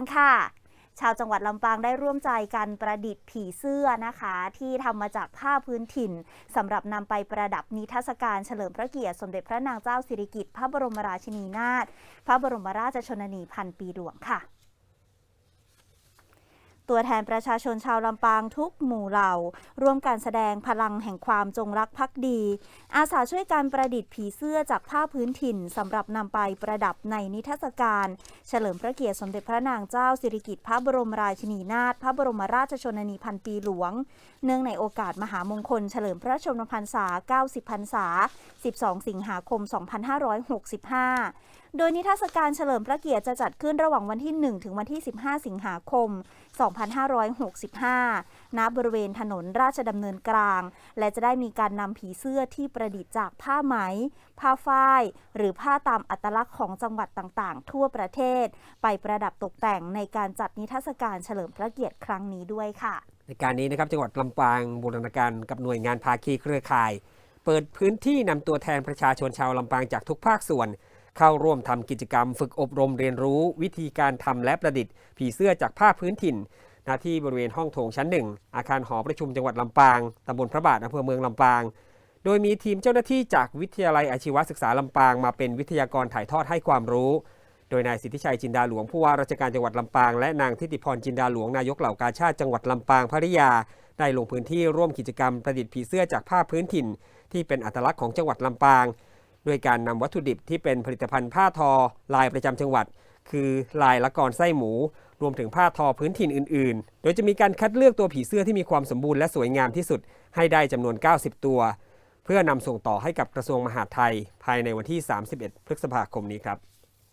งค่ะ ชาวจังหวัดลำปางได้ร่วมใจกันประดิษฐ์ผีเสื้อนะคะ ที่ทำมาจากผ้าพื้นถิ่นสำหรับนำไปประดับนิทรรศการเฉลิมพระเกียรติสมเด็จพระนางเจ้าสิริกิติ์พระบรมราชินีนาถพระบรมราชชนนีพันปีหลวงค่ะ ตัวแทนประชาชนชาวลำปางทุกหมู่เหล่า ร่วมการแสดงพลังแห่งความจงรักภักดี อาสาช่วยการประดิษฐ์ผีเสื้อจากผ้าพื้นถิ่นสำหรับนำไปประดับในนิทรรศการ เฉลิมพระเกียรติสมเด็จพระนางเจ้าสิริกิติ์พระบรมราชินีนาถพระบรมราชชนนีพันปีหลวง เนื่องในโอกาสมหามงคล เฉลิมพระชนมพรรษา 90 พรรษา 12 สิงหาคม 2565 โดยนิทรรศการเฉลิมพระเกียรติจะจัดขึ้นระหว่างวันที่ 1 ถึงวันที่ 15 สิงหาคม 2565 ณ บริเวณถนนราชดำเนินกลาง และจะได้มีการนำผีเสื้อที่ประดิษฐ์จากผ้าไหม ผ้าฝ้าย หรือผ้าตามอัตลักษณ์ของจังหวัดต่างๆ ทั่วประเทศ ไปประดับตกแต่งในการจัดนิทรรศการเฉลิมพระเกียรติครั้งนี้ด้วยค่ะ ในการนี้นะครับจังหวัดลำปางบูรณาการกับหน่วยงานภาคีเครือข่าย เปิดพื้นที่นำตัวแทนประชาชนชาวลำปางจากทุกภาคส่วน เข้าร่วมทำกิจกรรมฝึกอบรมเรียนรู้ วิธีการทำและประดิษฐ์ ผีเสื้อจากผ้าพื้นถิ่นหน้าที่บริเวณห้องโถงชั้นหนึ่งอาคารหอประชุมจังหวัดลำปางตำบลพระบาทอำเภอเมืองลำปาง โดยมีทีมเจ้าหน้าที่จากวิทยาลัยอาชีวศึกษาลำปางมาเป็นวิทยากรถ่ายทอดให้ความรู้ โดยนายสิทธิชัยจินดาหลวงผู้ว่าราชการจังหวัดลำปางและนางทิติพรจินดาหลวงนายกเหล่ากาชาติจังหวัดลำปางภริยา ได้ลงพื้นที่ร่วมกิจกรรมประดิษฐ์ผีเสื้อจากผ้าพื้นถิ่น ที่เป็นอัตลักษณ์ของจังหวัดลำปาง ด้วยการนำวัตถุดิบที่เป็นผลิตภัณฑ์ผ้าทอ ลายประจำจังหวัด คือลายละกรไส้หมู รวมถึงผ้าทอพื้นถิ่นอื่น ๆ โดยจะมีการคัดเลือกตัวผีเสื้อที่มีความสมบูรณ์และสวยงามที่สุดให้ได้จำนวน 90 ตัว เพื่อนำส่งต่อให้กับกระทรวงมหาดไทย ภายในวันที่ 31 พฤษภาคมนี้ครับ